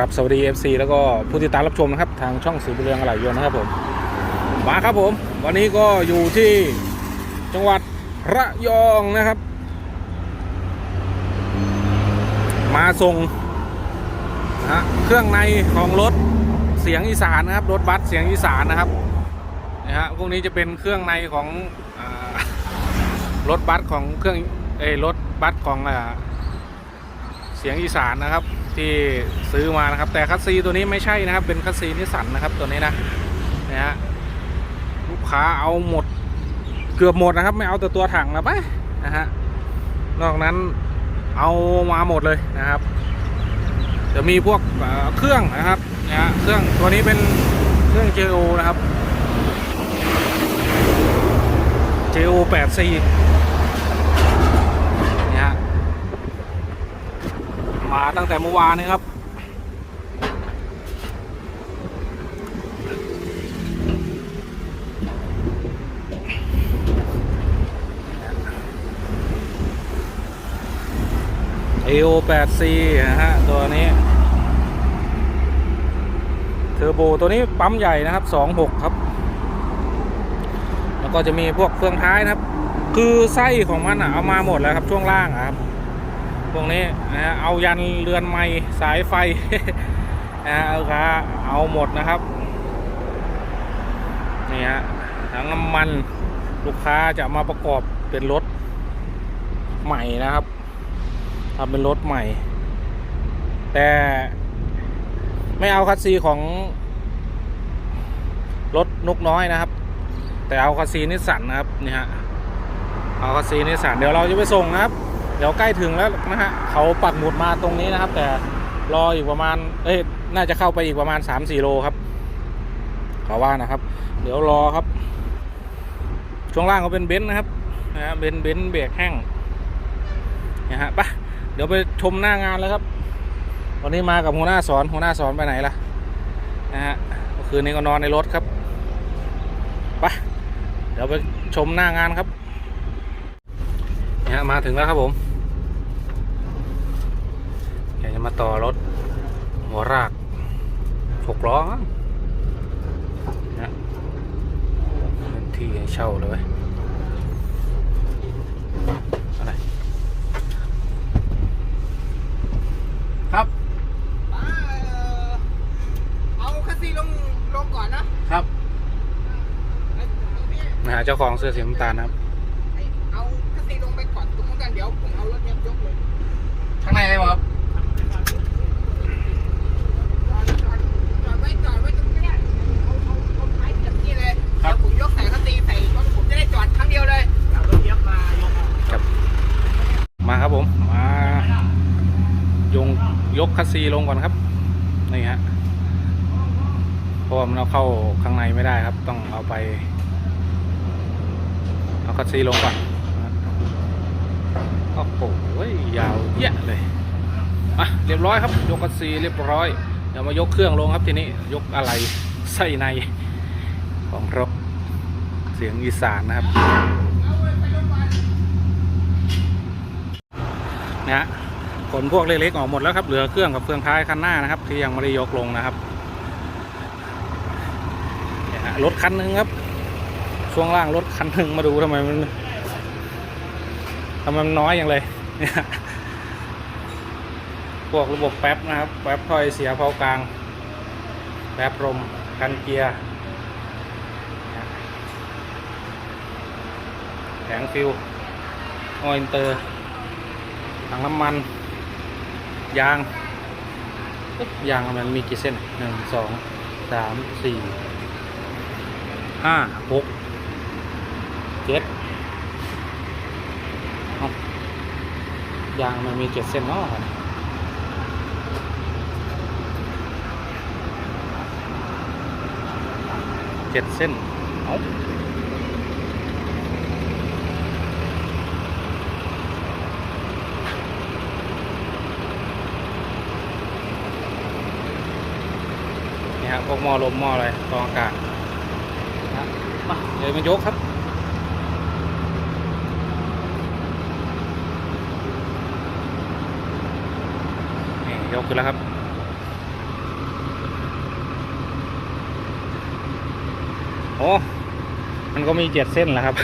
ครับสวัสดี FC แล้วก็ผู้ติดตามรับชมนะครับ ทางช่องสีบุเรืองอะไหล่ยนต์นะครับผมมาครับผม วันนี้ก็อยู่ที่จังหวัดระยองนะครับ มาส่งนะเครื่องในของรถเสียงอีสานนะครับรถบัสเสียงอีสานนะครับนะฮะพวกนี้จะเป็นเครื่องในของอรถบัสของเครื่องเอรถบัสของอเสียงอีสานนะครับ ที่ซื้อมานะครับ แต่คัสซีตัวนี้ไม่ใช่นะครับ เป็นคัสซีนิสันนะครับตัวนี้นะนะฮะลูกค้าเอาหมดเกือบหมดนะครับ ไม่เอาแต่ตัวถังนะไปนะฮะนอกนั้นเอามาหมดเลยนะครับจะมีพวกเครื่องนะครับนะฮะเครื่องตัวนี้เป็นเครื่อง JO นะครับ JO 8 4 มาตั้งแต่เมื่อวานนี้ครับ AO 8 C นะฮะ ตัวนี้ เทอร์โบตัวนี้ปั๊มใหญ่นะครับ 26 ครับ แล้วก็จะมีพวกเครื่องท้ายนะครับ คือไส้ของมันอะ เอามาหมดแล้วครับช่วงล่างครับ พวกนี้นะเอายันเรือนไม้สายไฟนะฮะลูกค้าเอาหมดนะครับนี่ฮะถังน้ำมันลูกค้าจะมาประกอบเป็นรถใหม่นะครับทำเป็นรถใหม่ แต่ไม่เอาคัสซีของรถนกน้อยนะครับ แต่เอาคัสซีนิสสันนะครับนี่ฮะเอาคัสซีนิสสันเดี๋ยวเราจะไปส่งนะครับ เดี๋ยวใกล้ถึงแล้วนะฮะเขาปักหมุดมาตรงนี้นะครับ แต่รออีกประมาณเอ้ยน่าจะเข้าไปอีกประมาณ3-4โลครับเขาว่านะครับ เดี๋ยวรอครับ ช่วงล่างเขาเป็นเบนซ์นะครับนะฮะเบนซ์เบนซ์เบรกแห้งนะฮะปะเดี๋ยวไปชมหน้างานแล้วครับ วันนี้มากับหัวหน้าสอนหัวหน้าสอนไปไหนล่ะนะฮะคืนนี้ก็นอนในรถครับปะเดี๋ยวไปชมหน้างานครับนะฮะมาถึงแล้วครับผม อยากจะมาต่อรถ หัวรากหกล้อมั้งนะเป็นที่ให้เช่าเลยเว้ยอะไรครับป้าเอ่อเอาคัสซีลงลงก่อนนะครับเอ้ยเอาพี่นะฮะเจ้าของเสื้อสีน้ำตาลนะครับไอ้เอาคัสซีลงไปก่อนตรงนู้นกันเดี๋ยวผมเอารถเนี้ยยกเลย ข้างในเลยครับ จอดจอดจอดไว้จอดไว้ตรงนี้เอาเอาเอาท้ายเก็บนี่เลยเดี๋ยวผมยกใส่คัสซีใส่รถผมจะได้จอดครั้งเดียวเลยเอารถเนี้ยมายกเอา ครับ มาครับผม มายงยกคัสซี ลงก่อนครับนี่ฮะเพราะว่ามันเอาเข้าข้างในไม่ได้ครับ ต้องเอาไปเอาคัสซีลงก่อนโอ้โหยาวเยอะเลยอะเรียบร้อยครับ ยกคัสซีเรียบร้อยเดี๋ยวมายกเครื่องลงครับทีนี้ยกอะไรไส้ในของรถเสียงอีสานนะครับนะฮะ ขนพวกเล็กๆออกหมดแล้วครับเหลือเครื่องกับเครื่องท้ายคันหน้านะครับ ที่ยังไม่ได้ยกลงนะครับรถคันหนึ่งครับ ช่วงล่างรถคันหนึ่งมาดูทำไมมันทำไมมันน้อยอย่างเลยเนี่ยพวกระบบแป๊บนะครับ แป๊บถ้อยเสียเผากลาง แป๊บลมกันเกียร์แผงฟิวออยล์อินเตอร์ถังน้ำมัน ยางยางมันมีกี่เส้นหนึ่งสองสามสี่ห้าหกเจ็ดยางมันมีเจ็ดเส้นเนาะเจ็ดเส้นเอา ม้อลมหม้ออะไรกองอากาศมาเดี๋ยวมันยกครับนี่ยกขึ้นแล้วครับโอ้มันก็มีเจ็ดเส้นแหละครับ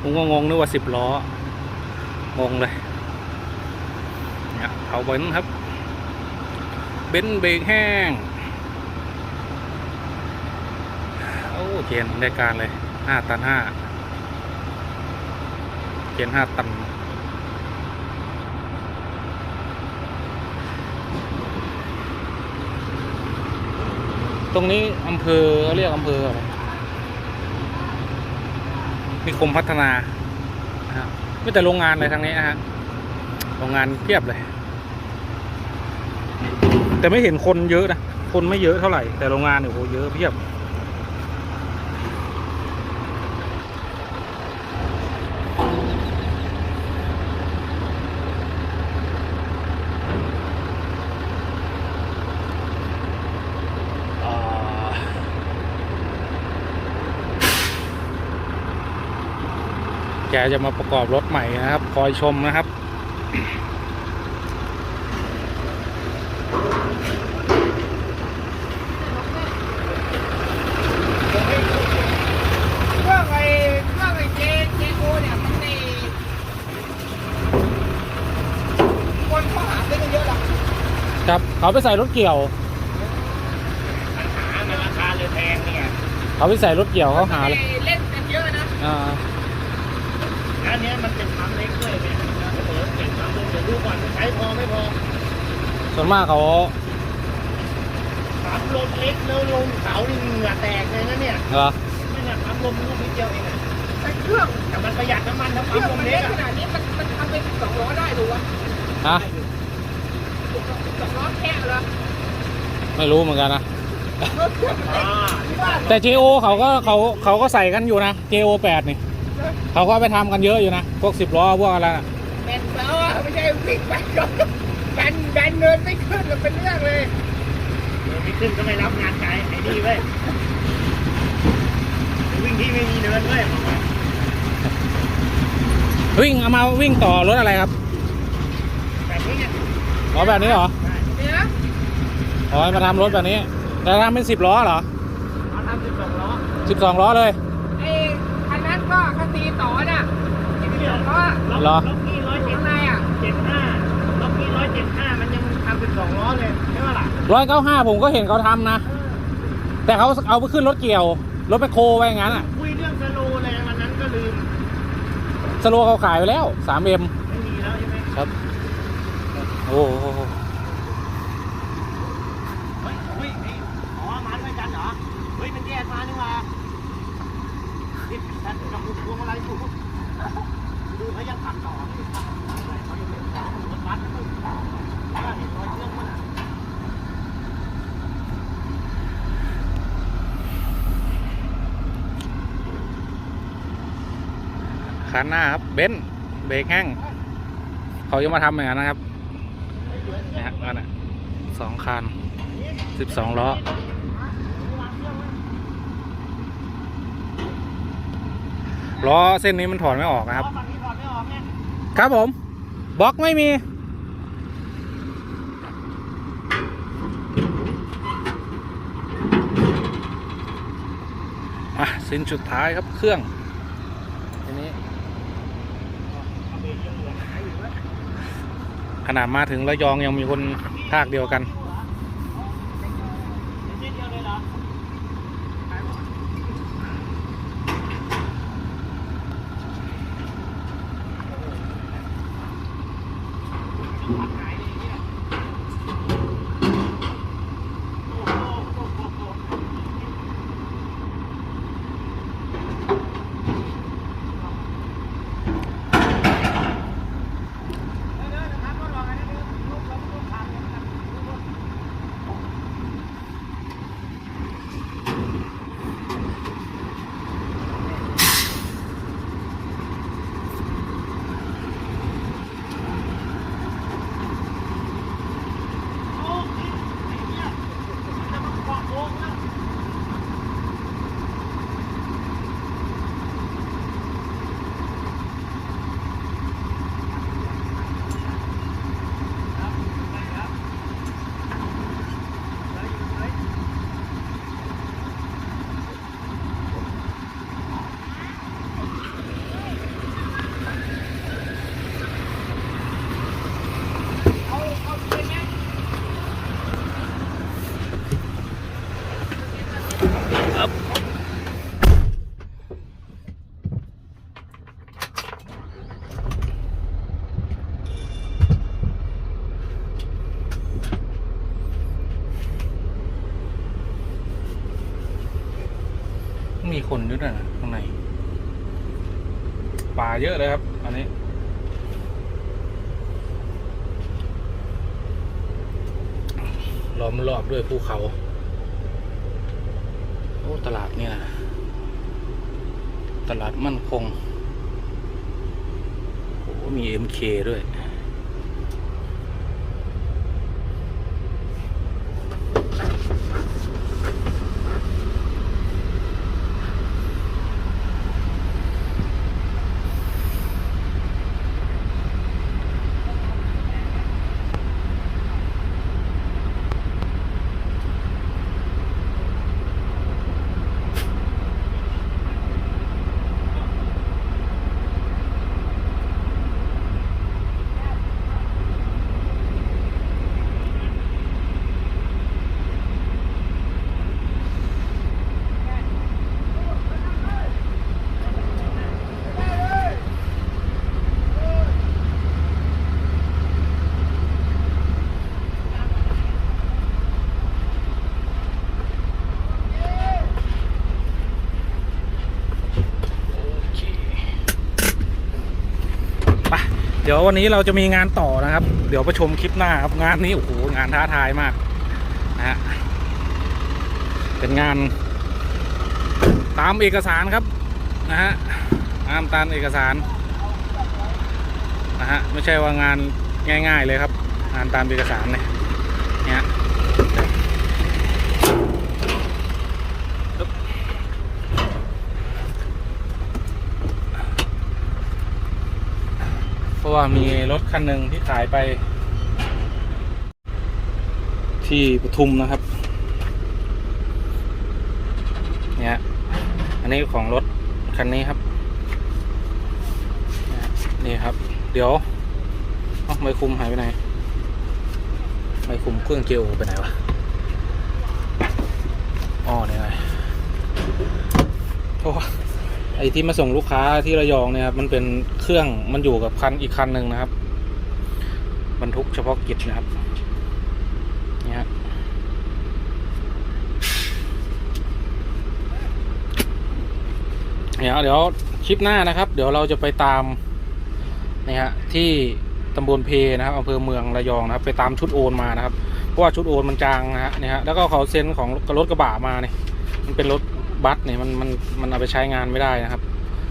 ผมก็งงนึกว่าสิบล้อ งงเลยเนี่ยเขาเบนครับ เบนเบรกแห้ง เขียนได้การเลยห้าตันห้าเขียนห้าตันตรงนี้อำเภอเขาเรียกอำเภออะไรนิคมพัฒนาฮะไม่แต่โรงงานเลยทางนี้นะฮะโรงงานเพียบเลย แต่ไม่เห็นคนเยอะนะ คนไม่เยอะเท่าไหร่ แต่โรงงานเนี่ยโหเยอะเพียบ อ่าแกจะมาประกอบรถใหม่นะครับ คอยชมนะครับเครื่องไอ้เครื่องไอ้เจเจโอเนี่ยมันในคนเขาหาได้กันเยอะหรอกครับเขาไปใส่รถเกี่ยวหามันราคาเลยแพงเนี่ยเขาไปใส่รถเกี่ยวเขาหาเลยเล่นกันเยอะนะอ่า อันนี้มันเป็นปั๊มเล็กด้วยเนี่ยนะเออเป็นปั๊มเล็กเดี๋ยวดูก่อนใช้พอไม่พอส่วนมากเขาปั๊มลมเล็กแล้วลงเขานี่เหงื่อแตกเลยนะเนี่ยเหรอไม่เนี่ยปั๊มลมลูกนิดเดียวเองอะแต่เครื่องแต่มันประหยัดน้ำมันถ้าปั๊มลมเล็กขนาดนี้มันมันทำเป็นสองล้อได้หรือวะฮะสองล้อแค่เหรอไม่รู้เหมือนกันนะรถเครื่องมันเล็กที่ว่าแต่ JO เขาก็เขาเขาก็ใส่กันอยู่นะ JO 8นี่ เขาก็เอาไปทำกันเยอะอยู่นะ พวกสิบล้อพวกอะไรนะแบนแล้วอะไม่ใช่วิ่งไปก็แบนแบนเนินไม่ขึ้นมันเป็นเรื่องเลยไม่ขึ้นก็ไม่รับงานไกลไอ้นี่เว้ยวิ่งที่ไม่มีเนินเว้ยบอกว่าวิ่งเอามาวิ่งต่อรถอะไรครับแบบนี้เนี่ยอ๋อแบบนี้เหรอเนี่ยอ๋อมาทำรถแบบนี้แต่ทำเป็นสิบล้อเหรอเขาทำสิบสองล้อสิบสองล้อเลย ไอ้คันนั้นก็คัน ตีต่อน่ะที่เป็นสองล้อเหรอ ล็อกกี้ร้อยเจ็ดห้าเจ็ดห้าล็อกกี้ร้อยเจ็ดห้ามันยังทำสิบสองล้อเลยใช่ไหมล่ะร้อยเก้าห้าผมก็เห็นเขาทำนะ แต่เขาเอาไปขึ้นรถเกี่ยว รถไปโคไว้อย่างนั้นอะคุยเรื่องสโลว์เลยวันนั้นก็ลืม สโลว์เขาขายไปแล้วสามเอ็มไม่มีแล้วใช่ไหมครับ โอ้โห เฮ้ยเฮ้ยนี่อ๋อมาด้วยกันเหรอ เฮ้ยมันแยกมานี่มานี่ท่านกับพวงอะไรกูดูเขายังขับต่อนี่อะไรเขายังเป็นต่อรถบัสนะมึงว่าเห็นรอยเครื่องมันอะ คันหน้าครับ เบนซ์เบรกแห้ง เขาจะมาทำอย่างนั้นนะครับนะฮะนั่นน่ะสองคันสิบสองล้อล้อเส้นนี้มันถอดไม่ออกนะครับ ครับผมบล็อกไม่มีอะสิ้นสุดท้ายครับเครื่อง ขนาดมาถึงระยองยังมีคนภาคเดียวกัน เยอะเลยครับ อันนี้ ล้อมรอบด้วยภูเขา โอ้ ตลาดเนี่ย ตลาดมั่นคง โอ้ มีเอ็มเคด้วย เดี๋ยววันนี้เราจะมีงานต่อนะครับ เดี๋ยวไปชมคลิปหน้าครับงานนี้โอ้โหงานท้าทายมากนะฮะเป็นงานตามเอกสารครับนะฮะตามตามเอกสารนะฮะไม่ใช่ว่างานง่าย ๆเลยครับ งานตามเอกสารเนี่ยเนี่ย เพราะว่ามีรถคันหนึ่งที่ขายไป ที่ปทุมนะครับ เนี่ย อันนี้ของรถคันนี้ครับ นี่ครับ เดี๋ยวไม่คุมหายไปไหนไม่คุมเครื่องเกียวไปไหนวะอ๋อนี่ไงโอ้ ไอ้ที่มาส่งลูกค้าที่ระยองเนี่ยครับมันเป็นเครื่องมันอยู่กับคันอีกคันหนึ่งนะครับบรรทุกเฉพาะกิจนะครับเนี่ยฮะเดี๋ยวเดี๋ยวคลิปหน้านะครับ เดี๋ยวเราจะไปตามนี่ฮะที่ตำบลเพนะครับอำเภอเมืองระยองนะครับ ไปตามชุดโอนมานะครับเพราะว่าชุดโอนมันจางนะฮะนี่ฮะแล้วก็เขาเซ็นของรถกระบะมาเนี่ยมันเป็นรถ บัสเนี่ยมันมันมันเอาไปใช้งานไม่ได้นะครับ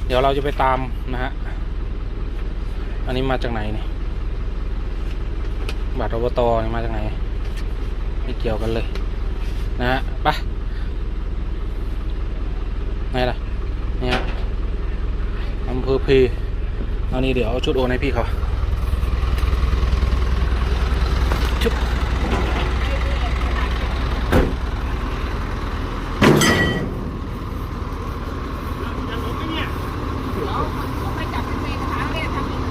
เดี๋ยวเราจะไปตามนะฮะอันนี้มาจากไหนเนี่ยบัตรอบตเนี่ยมาจากไหนไม่เกี่ยวกันเลย นะฮะไปไงล่ะเนี่ยอำเภอเพเอานี่เดี๋ยวเอาชุดโอนให้พี่เขาชุบ จะล้มไหมเนี่ย ไปจับเป็นเมฆทางเนี่ยทำอีก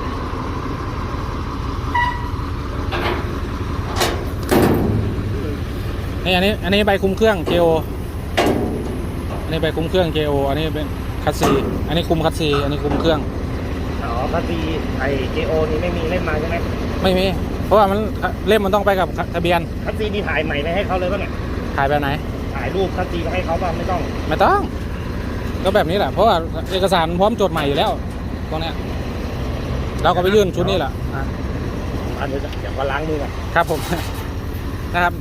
นี่ อันนี้อันนี้ใบคุมเครื่อง JO อันนี้ใบคุมเครื่อง JO อันนี้เป็นคัสซีอันนี้คุมคัสซีอันนี้คุมเครื่องอ๋อภาษีไอเจโอนี่ไม่มีเล่มมาใช่ไหมไม่มีเพราะว่ามันเล่มมันต้องไปกับทะเบียนภาษีนี่ถ่ายใหม่ไปให้เขาเลยป่ะเนี่ยถ่ายแบบไหน ถ่ายรูปภาษีให้เขาป่ะไม่ต้อง ไม่ต้อง ก็แบบนี้แหละเพราะว่าเอกสารพร้อมจดใหม่อยู่แล้วตรงเนี้ยเราก็ไปยื่นชุดนี้แหละอะอันเดี๋ยวเดี๋ยวก็ล้างมือก่อนครับผม นะครับ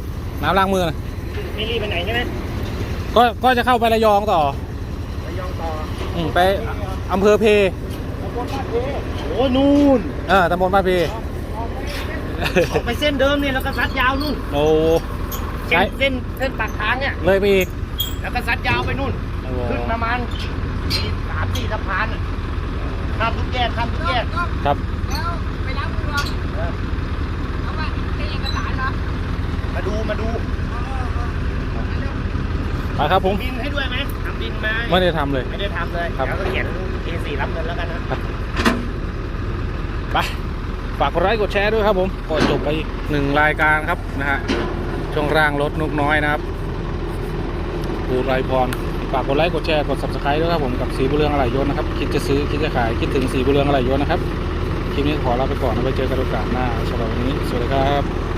น้ำล้างมือนะไม่รีบไปไหนใช่ไหมก็ก็จะเข้าไประยองต่อ ระยองต่ออืมไปอำเภอเพตำบลบ้านเพโอ้นู่นเออตำบลบ้านเพออกไปเส้นเดิมเนี่ยแล้วก็ซัดยาวนู่นโอ้เส้ใช่นเส้นเส้นปากทางเนี่ยเลยไปอีกแล้วก็ซัดยาวไปนู่นโอ้โหขึ้นประมาณสี่สามสี่สะพานน่ะข้ามทุกแยกข้ามทุกแยกครับแล้วไปรับเรือ เออ เอาว่าเป็นเอกสารเหรอ มาดูมาดูไปครับผมบินให้ด้วยไหมทำบินไหมไม่ได้ทำเลย ไม่ได้ทำเลยครับเดี๋ยวก็เขียน A4 รับเงินแล้วกันนะไปฝากกดไลค์กดแชร์ด้วยครับผมก็จบไปอีกหนึ่งรายการครับนะฮะช่วงร่างรถนุกน้อยนะครับปูไรพรฝากกดไลค์กดแชร์กด subscribe ด้วยครับผมกับสีบุญเรืองอะไรยนต์นะครับ คิดจะซื้อคิดจะขายคิดถึงสีบุญเรืองอะไรยนต์นะครับคลิปนี้ขอลาไปก่อนแล้วไปเจอกันโอกาสหน้าสำหรับวันนี้ สวัสดีครับ